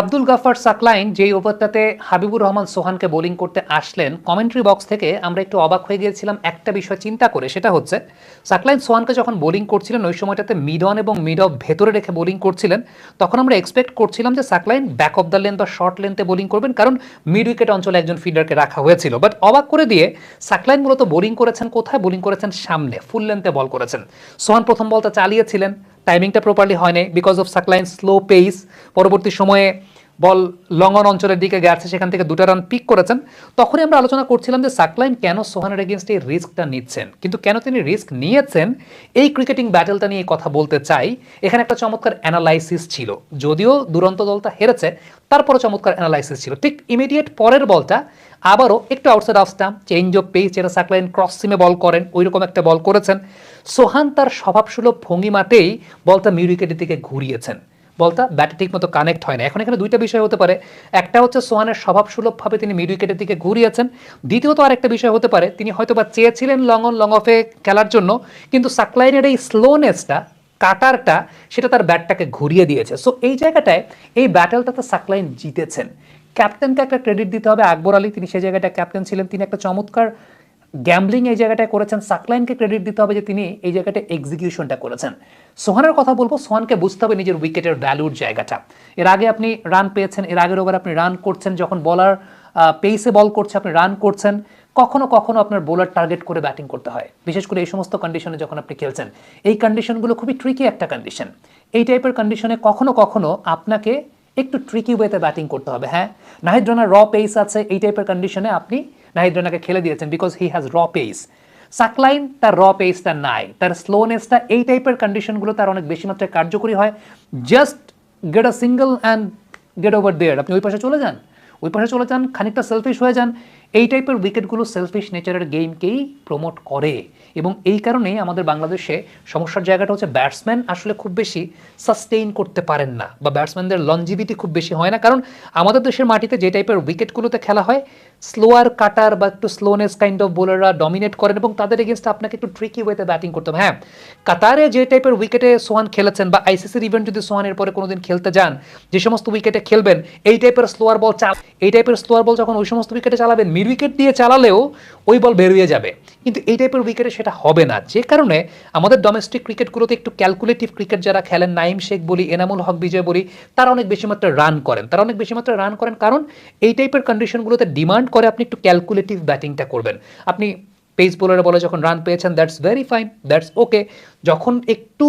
আব্দুল গাফার সাকলাইন, যেই ওভারটাতে হাবিবুর রহমান সোহানকে বোলিং করতে আসলেন, কমেন্ট্রি বক্স থেকে আমরা একটু অবাক হয়ে গিয়েছিলাম, একটা বিষয় চিন্তা করে, সেটা হচ্ছে, সাকলাইন সোহানকে যখন বোলিং করছিলেন, ওই সময়টাতে মিড অন এবং মিড অফ ভেতরে রেখে বোলিং করছিলেন, তখন আমরা এক্সপেক্ট করছিলাম যে Saqlain back of the length বা শর্ট লেন্থে বোলিং করবেন, কারণ মিড উইকেট অঞ্চলে একজন ফিল্ডারকে রাখা হয়েছিল। বাট অবাক করে দিয়ে, সাকলাইন মূলত বোলিং করেছেন কোথায়? বোলিং করেছেন সামনে ফুল লেন্থে বল করেছেন। সোহান প্রথম বলটা চালিয়েছিলেন। টাইমিংটা প্রপারলি হয়নি because of Saqlain slow pace পরবর্তী সময়ে বল লঙ্গন অঞ্চলের দিকে গেছে, সেখান থেকে দুটো রান পিক করেছেন। তখনই আমরা আলোচনা করছিলাম যে সাকলাইন কেন সোহানের এগেনস্টে এই রিস্কটা নিচ্ছেন? কিন্তু কেন তিনি রিস্ক নিয়েছেন? এই ক্রিকেটিং ব্যাটেলটা নিয়ে কথা বলতে চাই। এখানে একটা চমৎকার অ্যানালাইসিস ছিল। যদিও দুরন্ত দলটা হেরেছে, তারপরও চমৎকার অ্যানালাইসিস ছিল। ঠিক ইমিডিয়েট পরের বলটা আবারও একটু outside off stump change of pace যেটা সাকলাইন ক্রস সিমে বল করেন ওই রকম একটা বল করেছেন। সোহান তার স্বভাবসুলভ ভঙ্গিমাতেই বলটা মিড উইকেটের দিকে ঘুরিয়েছেন। বলটা ব্যাটে ঠিক মতো কানেক্ট হয় না এখন এখানে দুইটা বিষয় হতে পারে। একটা হচ্ছে সোহানের স্বভাবসুলভভাবে তিনি মিড উইকেটের দিকে ঘুরিয়েছেন। দ্বিতীয়ত আর একটা বিষয় হতে পারে, তিনি হয়তো বা চেয়েছিলেন লং অন লং অফে খেলার জন্য, কিন্তু সাকলাইনের এই স্লোনেসটা কাটারটা, সেটা তার ব্যাটটাকে ঘুরিয়ে দিয়েছে। সো এই জায়গাটায়, এই ব্যাটেলটাতে সাকলাইন জিতেছেন। ক্যাপ্টেনকে একটা ক্রেডিট দিতে হবে। আকবর আলী, তিনি সেই জায়গাটায় ক্যাপ্টেন ছিলেন। তিনি একটা চমৎকার গ্যাম্বলিং এই জায়গাটায় করেছেন সাকলাইনকে ক্রেডিট দিতে হবে যে তিনি এই জায়গাটায় এক্সিকিউশনটা করেছেন। সোহানের কথা বলব, সোহানকে বুঝতে হবে নিজের উইকেটের ভ্যালুর জায়গাটা। এর আগে আপনি রান পেয়েছেন, এর আগের ওভার আপনি রান করছেন, যখন বলার পেসে বল করছে, আপনি রান করছেন, কখনো কখনো আপনার বোলার টার্গেট করে ব্যাটিং করতে হয়। বিশেষ করে এই সমস্ত কন্ডিশনে যখন আপনি খেলছেন। এই কন্ডিশনগুলো খুবই ট্রিকি একটা কন্ডিশন এই টাইপের কন্ডিশনে কখনো কখনো আপনাকে একটু ট্রিকি ওয়েতে ব্যাটিং করতে হবে হ্যাঁ? নাহিদ রানার র পেস আছে, এই টাইপের কন্ডিশনে আপনি নাহিদ রানাকে খেলে দিয়েছেন because he has raw pace Saqlain তার র পেসটা নাই। তার স্লোনেসটা এই টাইপের কন্ডিশনগুলো তার অনেক বেশি মাত্রায় কার্যকরী হয়। Just get a single and get over there আপনি ওই পাশে চলে যান। ওই পাশে চলে যান, খানিকটা সেলফিশ হয়ে যান। এই টাইপের উইকেটগুলো সেলফিশ নেচারের গেমকেই প্রমোট করে। এবং এই কারণেই আমাদের বাংলাদেশে সমস্যার জায়গাটা হচ্ছে ব্যাটসম্যান আসলে খুব বেশি সাস্টেইন করতে পারেন না বা ব্যাটসম্যানদের লঞ্জিভিটি খুব বেশি হয় না। কারণ আমাদের দেশের মাটিতে যে টাইপের উইকেটগুলোতে খেলা হয় স্লোয়ার কাটার বা একটু স্লোনেস কাইন্ড অফ বোলাররা ডমিনেট করেন এবং তাদের এগেনস্ট আপনাকে একটু ট্রিকি ওয়েতে ব্যাটিং করতে হবে। হ্যাঁ কাতারে যে টাইপের উইকেটে সোহান খেলেছেন বা আইসিসির ইভেন্ট যদি সোহানের পরে কোনোদিন খেলতে যান, যে সমস্ত উইকেটে খেলবেন, এই টাইপের স্লোয়ার বল চাল এই টাইপের স্লোয়ার বল যখন ওই সমস্ত উইকেটে চালাবেন মিড উইকেট দিয়ে চালালেও ওই বল বেরিয়ে যাবে। কিন্তু এই টাইপের উইকেটে সেটা হবে না। যে কারণে আমাদের ডোমেস্টিক ক্রিকেটগুলোতে একটু ক্যালকুলেটিভ ক্রিকেট যারা খেলেন নাইম শেখ বলি, এনামুল হক, বিজয় বলি, তারা অনেক বেশি মাত্রায় রান করেন। তারা অনেক বেশি মাত্রায় রান করেন কারণ এই টাইপের কন্ডিশনগুলোতে ডিমান্ড করে আপনি একটু ক্যালকুলেটিভ ব্যাটিংটা করবেন। আপনি পেস বোলারে বলে যখন রান পেয়েছেন that's very fine that's okay যখন একটু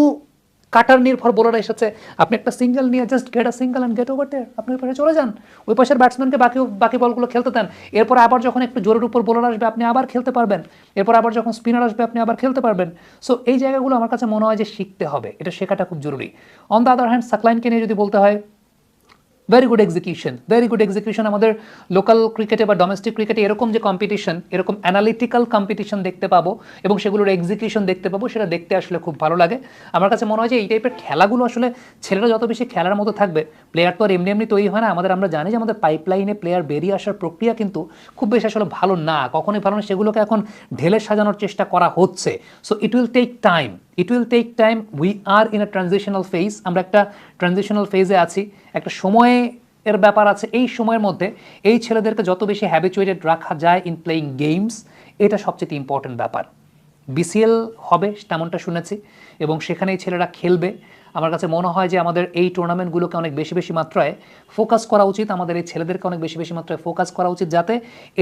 কাটার নির্ভর বোলার এসেছে। আপনি একটা সিঙ্গেল নিয়ে just get a single and get over there আপনি ওই পাশে চলে যান। ওই পাশের ব্যাটসম্যানকে বাকি বাকি বলগুলো খেলতে দেন। এরপর আবার যখন একটু জোরের উপর বোলার আসবে, আপনি আবার খেলতে পারবেন। এরপর আবার যখন স্পিনার আসবে, আপনি আবার খেলতে পারবেন। সো এই জায়গাগুলো আমার কাছে মনে হয় যে শিখতে হবে। এটা শেখাটা খুব জরুরি। অন দ্য আদার হ্যান্ড সাকলাইনকে নিয়ে যদি বলতে হয় very good execution very good execution আমাদের লোকাল ক্রিকেটে বা ডোমেস্টিক ক্রিকেটে এরকম যে কম্পিটিশন এরকম অ্যানালিটিক্যাল কম্পিটিশন দেখতে পাবো এবং সেগুলোর এক্সিকিউশন দেখতে পাবো, সেটা দেখতে আসলে খুব ভালো লাগে। আমার কাছে মনে হয় যে এই টাইপের খেলাগুলো আসলে ছেলেরা যত বেশি খেলার মতো থাকবে প্লেয়ার তো আর এমনি এমনি তৈরি হয় না। আমাদের আমরা জানি যে আমাদের পাইপলাইনে প্লেয়ার বেরিয়ে আসার প্রক্রিয়া কিন্তু খুব বেশি আসলে ভালো না। কখনোই ভালো না। সেগুলোকে এখন ঢেলে সাজানোর চেষ্টা করা হচ্ছে। So it will take time it will take time we are in a transitional phase আমরা একটা ট্রানজিশনাল ফেজে আছি। একটা সময়ে এর ব্যাপার আছে। এই সময়ের মধ্যে এই ছেলেদেরকে যত বেশি হ্যাবিচুয়েটেড রাখা যায় ইন প্লেয়িং গেমস এটা সবচেয়ে ইম্পর্টেন্ট ব্যাপার। বিসিএল হবে, তেমনটা শুনেছি। এবং সেখানে এই ছেলেরা খেলবে। আমার কাছে মনে হয় যে আমাদের এই টুর্নামেন্টগুলোকে অনেক বেশি বেশি মাত্রায় ফোকাস করা উচিত, আমাদের এই ছেলেদেরকে অনেক বেশি বেশি মাত্রায় ফোকাস করা উচিত যাতে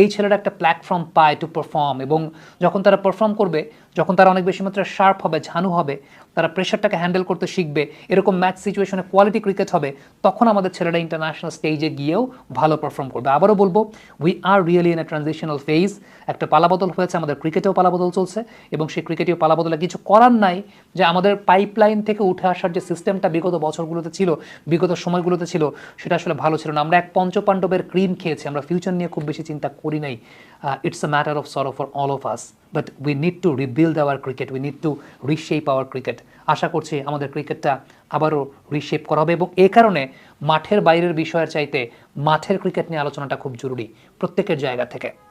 এই ছেলেরা একটা প্ল্যাটফর্ম পায় টু পারফর্ম এবং যখন তারা পারফর্ম করবে, যখন তারা অনেক বেশি মাত্রায় শার্প হবে, ঝানু হবে, তারা প্রেশারটাকে হ্যান্ডেল করতে শিখবে, এরকম ম্যাচ সিচুয়েশনে কোয়ালিটি ক্রিকেট হবে, তখন আমাদের ছেলেরা ইন্টারন্যাশনাল স্টেজে গিয়েও ভালো পারফর্ম করবে। আবারও বলব we are really in a transitional phase একটা পালাবদল হয়েছে, আমাদের ক্রিকেটেও পালাবদল চলছে এবং সেই ক্রিকেটেও পালাবদলে কিছু করার নাই যে আমাদের পাইপলাইন থেকে উঠে আসার যে সিস্টেমটা বিগত বছরগুলোতে ছিল, বিগত সময়গুলোতে ছিল, সেটা আসলে ভালো ছিল না। আমরা এক পঞ্চপাণ্ডবের ক্রিম খেয়েছি, আমরা ফিউচার নিয়ে খুব বেশি চিন্তা করি নাই। It's a matter of sorrow for all of us but we need to rebuild our cricket we need to reshape our cricket আশা করছি আমাদের ক্রিকেটটা আবারও রিশেপ করা হবে এবং এ কারণে মাঠের বাইরের বিষয়ের চাইতে মাঠের ক্রিকেট নিয়ে আলোচনাটা খুব জরুরি প্রত্যেকের জায়গা থেকে।